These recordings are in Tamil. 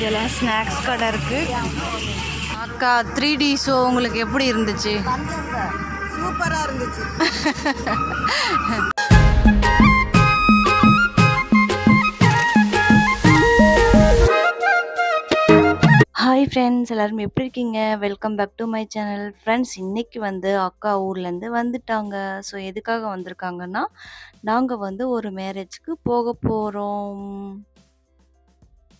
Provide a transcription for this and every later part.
இங்கெல்லாம் ஸ்நாக்ஸ் கடை இருக்கு. அக்கா த்ரீ டி ஷோ உங்களுக்கு எப்படி இருந்துச்சு? சூப்பராக இருந்துச்சு ஹாய் ஃப்ரெண்ட்ஸ் எல்லாரும் எப்படி இருக்கீங்க? Welcome back to my channel friends இன்றைக்கி வந்து அக்கா ஊர்லேருந்து வந்துட்டாங்க. ஸோ எதுக்காக வந்திருக்காங்கன்னா நாங்கள் வந்து ஒரு மேரேஜ்க்கு போக போகிறோம்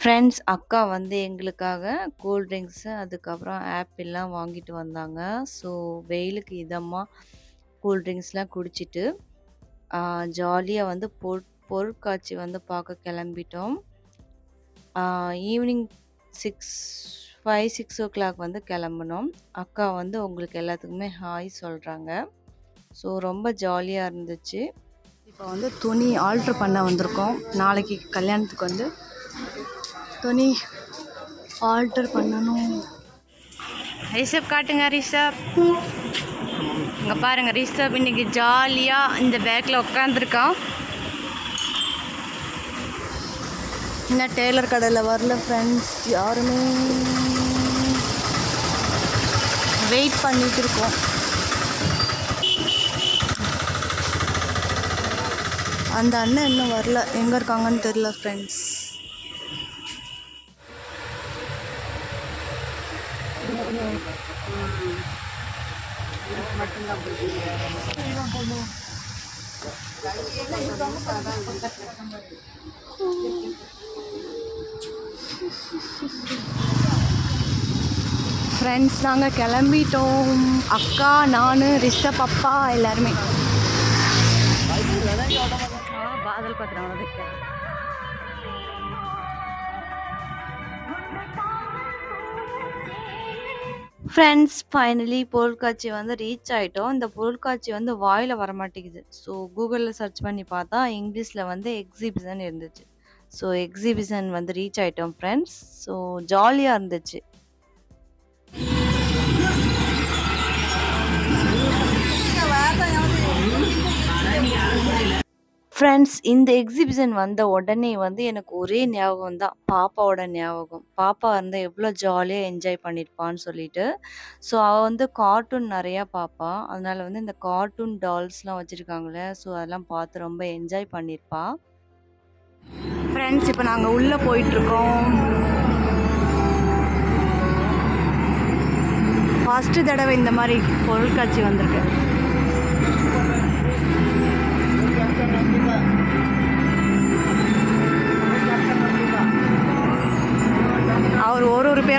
ஃப்ரெண்ட்ஸ் அக்கா வந்து எங்களுக்காக கூல் ட்ரிங்க்ஸு அதுக்கப்புறம் ஆப்பிள்லாம் வாங்கிட்டு வந்தாங்க. ஸோ வெயிலுக்கு இதமாக கூல் ட்ரிங்க்ஸ்லாம் குடிச்சிட்டு ஜாலியாக வந்து பொ பொருட்காட்சி வந்து பார்க்க கிளம்பிட்டோம். Evening six five six o'clock வந்து கிளம்புனோம். அக்கா வந்து உங்களுக்கு எல்லாத்துக்குமே ஹாய் சொல்கிறாங்க ஸோ ரொம்ப ஜாலியாக இருந்துச்சு. இப்போ வந்து துணி ஆல்ட்ரு பண்ண வந்திருக்கோம். நாளைக்கு கல்யாணத்துக்கு வந்து துணி ஆல்டர் பண்ணணும். ரிஷப் காட்டுங்க ரிஷப். இங்கே பாருங்கள் ரிஷப் இன்னைக்கு ஜாலியாக இந்த பேக்கில் உட்காந்துருக்கான் இன்னும் டெய்லர் கடையில் வரல ஃப்ரெண்ட்ஸ் யாருமே? வெயிட் பண்ணிட்டு இருக்கோம். அந்த அண்ணன் இன்னும் வரல. எங்கே இருக்காங்கன்னு தெரியல ஃப்ரெண்ட்ஸ் ஃப்ரெண்ட்ஸ் நாங்கள் கிளம்பிட்டோம். அக்கா நான் ரிஷப் அப்பா எல்லாருமே. பாதல் பத்திரம் ஃப்ரெண்ட்ஸ் ஃபைனலி பொருட்காட்சி வந்து ரீச் ஆகிட்டோம் இந்த பொருட்காட்சி வந்து வாயில் வரமாட்டேங்குது. ஸோ கூகுளில் சர்ச் பண்ணி பார்த்தா இங்கிலீஷில் வந்து எக்ஸிபிஷன் இருந்துச்சு. ஸோ எக்ஸிபிஷன் வந்து ரீச் ஆகிட்டோம் ஃப்ரெண்ட்ஸ் ஸோ ஜாலியாக இருந்துச்சு. ஃப்ரெண்ட்ஸ் இந்த எக்ஸிபிஷன் வந்த உடனே வந்து எனக்கு ஒரே ஞாபகம் தான். பாப்பாவோட ஞாபகம். பாப்பா இருந்தால் எவ்வளோ ஜாலியாக என்ஜாய் பண்ணியிருப்பான்னு சொல்லிட்டு. ஸோ அவள் வந்து கார்ட்டூன் நிறையா பார்ப்பா அதனால் வந்து இந்த கார்ட்டூன் டால்ஸ்லாம் வச்சுருக்காங்களே ஸோ அதெல்லாம் பார்த்து ரொம்ப என்ஜாய் பண்ணியிருப்பா ஃப்ரெண்ட்ஸ் இப்போ நாங்கள் உள்ளே போயிட்டுருக்கோம். ஃபஸ்ட்டு தடவை இந்த மாதிரி பொருட்காட்சி வந்திருக்கு.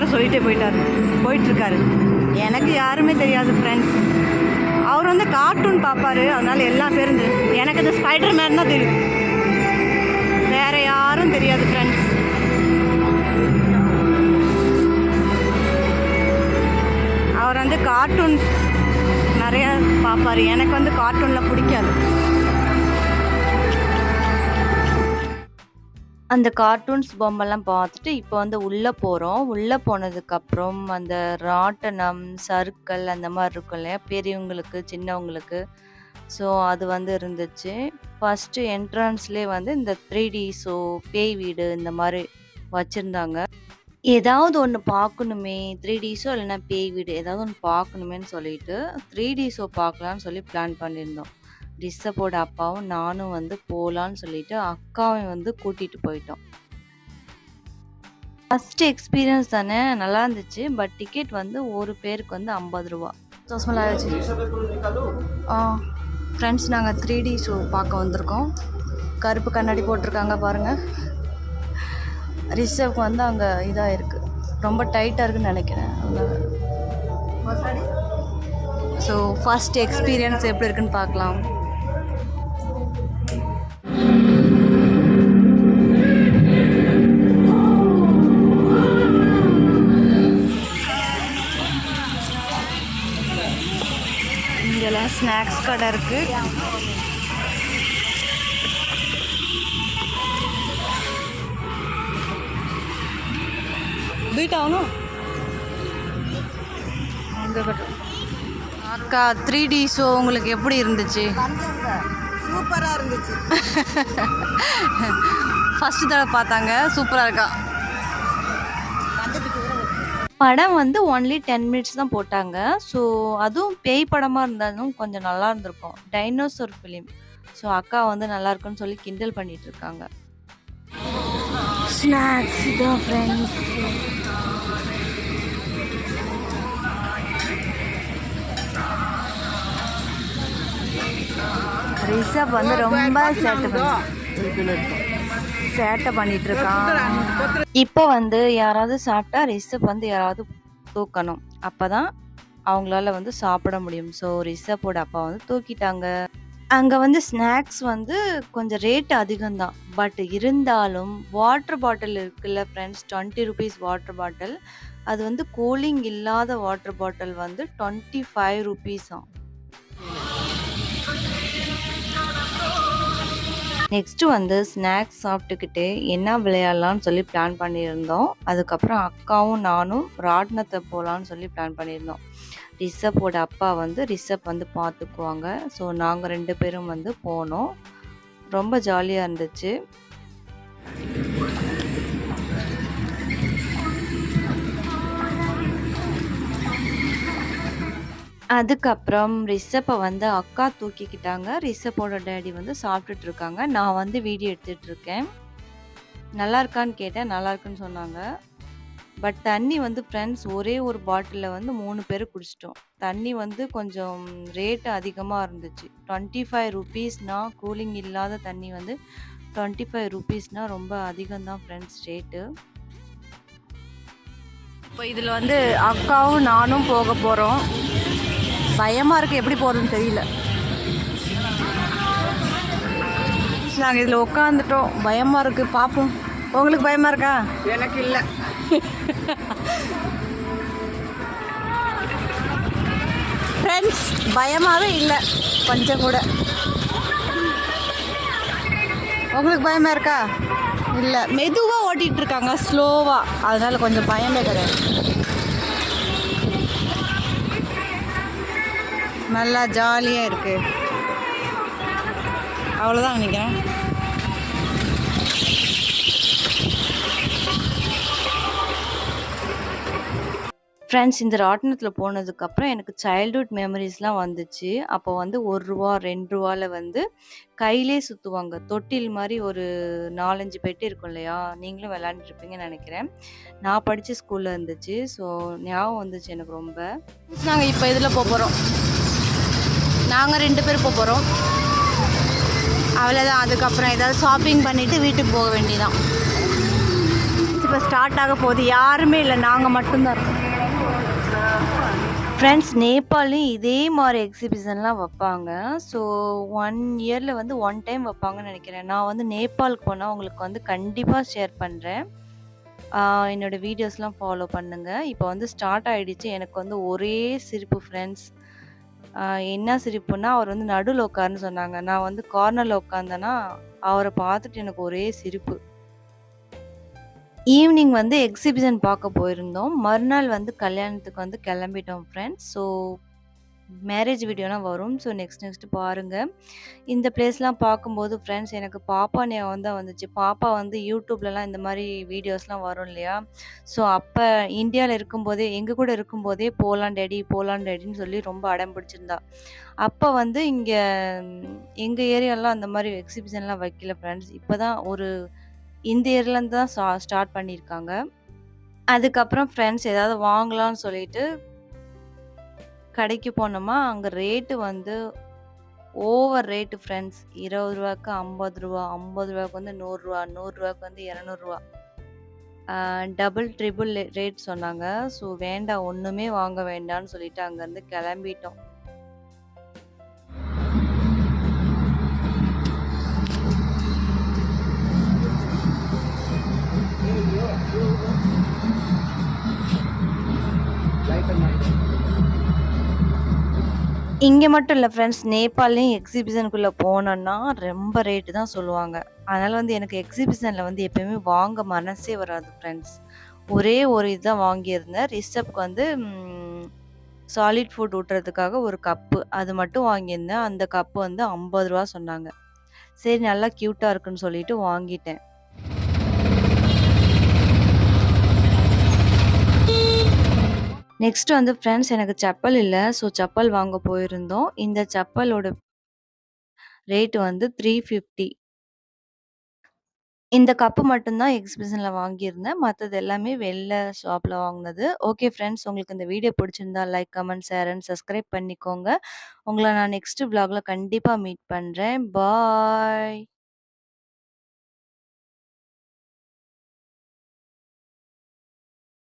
ஒரு சொல்லிட்டே போயிட்டார். போயிட்டுருக்காரு. எனக்கு யாருமே தெரியாது ஃப்ரெண்ட்ஸ் அவர் வந்து கார்ட்டூன் பார்ப்பாரு அதனால எல்லா பேரும் தெரியும். எனக்கு இந்த ஸ்பைடர் மேன் தான் தெரியும். வேற யாரும் தெரியாது ஃப்ரெண்ட்ஸ் அவர் வந்து கார்ட்டூன் நிறையா பார்ப்பாரு. எனக்கு வந்து கார்ட்டூனில் பிடிக்காது. அந்த கார்ட்டூன்ஸ் பொம்மைலாம் பார்த்துட்டு இப்போ வந்து உள்ளே போகிறோம் உள்ளே போனதுக்கப்புறம் அந்த ராட்டனம் சர்க்கிள் அந்த மாதிரி இருக்கும் இல்லையா? பெரியவங்களுக்கு சின்னவங்களுக்கு. ஸோ அது வந்து இருந்துச்சு. ஃபஸ்ட்டு என்ட்ரன்ஸ்லேயே வந்து இந்த த்ரீ டி ஷோ பேய் வீடு இந்த மாதிரி வச்சுருந்தாங்க. ஏதாவது ஒன்று பார்க்கணுமே த்ரீ டி ஷோ இல்லைன்னா பேய் வீடு ஏதாவது ஒன்று பார்க்கணுமேன்னு சொல்லிட்டு த்ரீ டி ஷோ பார்க்கலான்னு சொல்லி பிளான் பண்ணியிருந்தோம். ரிஷப்போட அப்பாவும் நானும் வந்து போகலான்னு சொல்லிட்டு அக்காவையும் வந்து கூட்டிகிட்டு போயிட்டோம். ஃபஸ்ட்டு எக்ஸ்பீரியன்ஸ் தானே நல்லா இருந்துச்சு. பட் டிக்கெட் வந்து ஒரு பேருக்கு வந்து ஐம்பது ரூபா. ஆ ஃப்ரெண்ட்ஸ் நாங்கள் த்ரீ டி ஷோ பார்க்க வந்திருக்கோம். கருப்பு கண்ணாடி போட்டிருக்காங்க பாருங்கள் ரிஷப்க்கு வந்து அங்கே இதாக இருக்குது ரொம்ப டைட்டாக இருக்குன்னு நினைக்கிறேன். ஸோ ஃபஸ்ட் எக்ஸ்பீரியன்ஸ் எப்படி இருக்குன்னு பார்க்கலாம். இங்கெல்லாம் ஸ்நாக்ஸ் கடை இருக்குது பீட் ஆகணும் அக்கா த்ரீ டி ஷோ உங்களுக்கு எப்படி இருந்துச்சு? சூப்பரா இருந்துச்சு. ஃபஸ்ட்டு தடவை பார்த்தாங்க. சூப்பராக இருக்கா? படம் வந்து ஒன்லி 10 மினிட்ஸ் தான் போட்டாங்க. ஸோ அதுவும் பேய் படமா இருந்தாலும் கொஞ்சம் நல்லா இருந்திருக்கும். Dinosaur film. ஸோ அக்கா வந்து நல்லாருக்குன்னு சொல்லி கிண்டல் பண்ணிட்டு இருக்காங்க. ஸ்நாக்ஸ் இதான் ஃப்ரெண்ட்ஸ். ரிஷப் வந்து ரொம்ப சேட்டை சேட்டை பண்ணிட்டு இருக்கான். இப்போ வந்து யாராவது சாப்பிட்டா ரிஷப் வந்து யாராவது தூக்கணும். அப்பதான் அவங்களால வந்து சாப்பிட முடியும். ஸோ ரிஷப்போட அப்பா வந்து தூக்கிட்டாங்க. அங்க வந்து ஸ்நாக்ஸ் வந்து கொஞ்சம் ரேட் அதிகம் தான். பட் இருந்தாலும் வாட்டர் பாட்டில் இருக்குல்ல ஃப்ரெண்ட்ஸ் ₹20 வாட்டர் பாட்டில். அது வந்து கூலிங் இல்லாத வாட்டர் பாட்டில் வந்து ₹25ஆம். நெக்ஸ்ட் வந்து ஸ்நாக்ஸ் சாப்பிட்டுக்கிட்டு என்ன விளையாடலாம்னு சொல்லி பிளான் பண்ணியிருந்தோம். அதுக்கப்புறம் அக்காவும் நானும் ராட்னத்தை போகலான்னு சொல்லி பிளான் பண்ணியிருந்தோம். ரிஷப்போட அப்பா வந்து ரிஷப் வந்து பார்த்துக்குவாங்க. ஸோ நாங்கள் ரெண்டு பேரும் வந்து போனோம். ரொம்ப ஜாலியாக இருந்துச்சு. அதுக்கப்புறம் ரிஷப்பை வந்து அக்கா தூக்கிக்கிட்டாங்க. ரிஷப்போட டேடி வந்து சாப்பிட்டுட்டு இருக்காங்க. நான் வந்து வீடியோ எடுத்துட்டு இருக்கேன். நல்லா இருக்கான்னு கேட்டேன். நல்லா இருக்குன்னு சொன்னாங்க. பட் தண்ணி வந்து ஃப்ரெண்ட்ஸ் ஒரே ஒரு பாட்டிலில் வந்து மூணு பேரு குடிச்சிட்டோம். தண்ணி வந்து கொஞ்சம் ரேட்டு அதிகமாக இருந்துச்சு. ₹25னா கூலிங் இல்லாத தண்ணி வந்து ₹25னா ரொம்ப அதிகம் தான் ஃப்ரெண்ட்ஸ் ரேட்டு. இப்போ இதில் வந்து அக்காவும் நானும் போக போகிறோம். பயமாக இருக்குது எப்படி போகிறதுன்னு தெரியல. நாங்கள் இதில் உட்காந்துட்டோம். பயமாக இருக்குது பார்ப்போம். உங்களுக்கு பயமாக இருக்கா? எனக்கு இல்ல ஃப்ரெண்ட்ஸ் பயமாகவே இல்லை கொஞ்சம் கூட. உங்களுக்கு பயமாக இருக்கா? இல்லை மெதுவாக ஓட்டிகிட்டு இருக்காங்க ஸ்லோவாக. அதனால கொஞ்சம் பயமே கிடையாது. நல்லா ஜாலியாக இருக்கு. அவ்வளோதான் நினைக்கிறேன். ஃப்ரெண்ட்ஸ் இந்த ராட்டினத்தில் போனதுக்கப்புறம் எனக்கு சைல்ட்ஹுட் மெமரிஸ்லாம் வந்துச்சு. அப்போ வந்து ரூ. 1, ரூ. 2ல வந்து கையிலே சுத்துவாங்க. தொட்டில் மாரி ஒரு 4, 5 பெட்டி இருக்கும் இல்லையா? நீங்களும் விளையாண்டுருப்பீங்கன்னு நெனைக்கிறேன். நான் படிச்ச ஸ்கூல்ல இருந்துச்சு. ஸோ ஞாபகம் வந்துச்சு எனக்கு ரொம்ப. நாங்க இப்போ இதில் போப்போறோம். நாங்கள் ரெண்டு பேர் போகிறோம் அவ்வளோதான். அதுக்கப்புறம் ஏதாவது ஷாப்பிங் பண்ணிவிட்டு வீட்டுக்கு போக வேண்டியதான். இப்போ ஸ்டார்ட் ஆக போகுது. யாருமே இல்லை. நாங்கள் மட்டும்தான் இருக்கோம். ஃப்ரெண்ட்ஸ் நேபாளையும் இதே மாதிரி எக்ஸிபிஷன்லாம் வைப்பாங்க ஸோ ஒன் இயரில் வந்து ஒன் டைம் வைப்பாங்கன்னு நினைக்கிறேன் நான் வந்து நேபாளுக்கு போனால் உங்களுக்கு வந்து கண்டிப்பாக ஷேர் பண்ணுறேன் என்னோடய என்னோட வீடியோஸ்லாம் ஃபாலோ பண்ணுங்கள் இப்போ வந்து ஸ்டார்ட் ஆகிடுச்சு எனக்கு வந்து ஒரே சிரிப்பு ஃப்ரெண்ட்ஸ். என்ன சிரிப்புன்னா, அவர் வந்து நடுவில் உட்காருன்னு சொன்னாங்க. நான் வந்து கார்னரில் உட்காந்தேன்னா அவரை பார்த்துட்டு எனக்கு ஒரே சிரிப்பு. ஈவினிங் வந்து எக்ஸிபிஷன் பார்க்க போயிருந்தோம். மறுநாள் வந்து கல்யாணத்துக்கு வந்து கிளம்பிட்டோம் ஃப்ரெண்ட்ஸ். ஸோ மேரேஜ் வீடியோலாம் வரும். ஸோ நெக்ஸ்ட் நெக்ஸ்ட் பாருங்கள் இந்த பிளேஸ்லாம் பார்க்கும்போது ஃப்ரெண்ட்ஸ் எனக்கு பாப்பா ஞாபகம் தான் வந்துச்சு. பாப்பா வந்து யூடியூப்லலாம் இந்த மாதிரி வீடியோஸ்லாம் வரும் இல்லையா? ஸோ அப்போ இந்தியாவில் இருக்கும்போதே எங்கள் கூட இருக்கும்போதே போகலாம் டேடி போலாம் டேடின்னு சொல்லி ரொம்ப அடம் பிடிச்சிருந்தா. அப்போ வந்து இங்கே எங்கள் ஏரியாலாம் அந்த மாதிரி எக்ஸிபிஷன்லாம் வைக்கல ஃப்ரெண்ட்ஸ். இப்போ தான் ஒரு இந்த இயர்லேருந்து தான் ஸ்டா ஸ்டார்ட் பண்ணியிருக்காங்க. அதுக்கப்புறம் ஃப்ரெண்ட்ஸ் ஏதாவது வாங்கலாம்னு சொல்லிட்டு கடைக்கு போனோமா, அங்கே ரேட்டு வந்து ஓவர் ரேட்டு ஃப்ரெண்ட்ஸ். இருபது ரூபாய்க்கு ஐம்பது ரூபா ஐம்பது ரூபாய்க்கு வந்து நூறுரூவா நூறுரூவாக்கு வந்து இரநூறுவா டபுள், ட்ரிபிள் ரேட் சொன்னாங்க. ஸோ வேண்டாம் ஒன்றுமே வாங்க வேண்டாம்னு சொல்லிட்டு அங்கேருந்து கிளம்பிட்டோம். இங்கே மட்டும் இல்லை ஃப்ரெண்ட்ஸ். நேபாளையும் எக்ஸிபிஷனுக்குள்ளே போனோம்னா, ரொம்ப ரேட்டு தான் சொல்லுவாங்க. அதனால் வந்து எனக்கு எக்ஸிபிஷனில் வந்து எப்பயுமே வாங்க மனசே வராது ஃப்ரெண்ட்ஸ். ஒரே ஒரு இதுதான் வாங்கியிருந்தேன். ரிஷப்க்கு வந்து சாலிட் ஃபுட் ஊட்டுறதுக்காக ஒரு கப்பு. அது மட்டும் வாங்கியிருந்தேன். அந்த கப்பு வந்து ஐம்பது ரூபா சொன்னாங்க. சரி நல்லா க்யூட்டாக இருக்குன்னு சொல்லிட்டு வாங்கிட்டேன். நெக்ஸ்ட் வந்து ஃப்ரெண்ட்ஸ் எனக்கு செப்பல் இல்லை ஸோ செப்பல் வாங்க போயிருந்தோம். இந்த செப்பலோட ரேட் வந்து 350. இந்த கப்பு மட்டும்தான் எக்ஸிபிஷனில் வாங்கியிருந்தேன். மற்றது எல்லாமே வெளில ஷாப்பில் வாங்கினது ஓகே ஃப்ரெண்ட்ஸ் உங்களுக்கு இந்த வீடியோ பிடிச்சிருந்தா like, comment, share and subscribe பண்ணிக்கோங்க. உங்களை நான் நெக்ஸ்ட் விளாக்ல கண்டிப்பாக மீட் பண்ணுறேன் பாய்.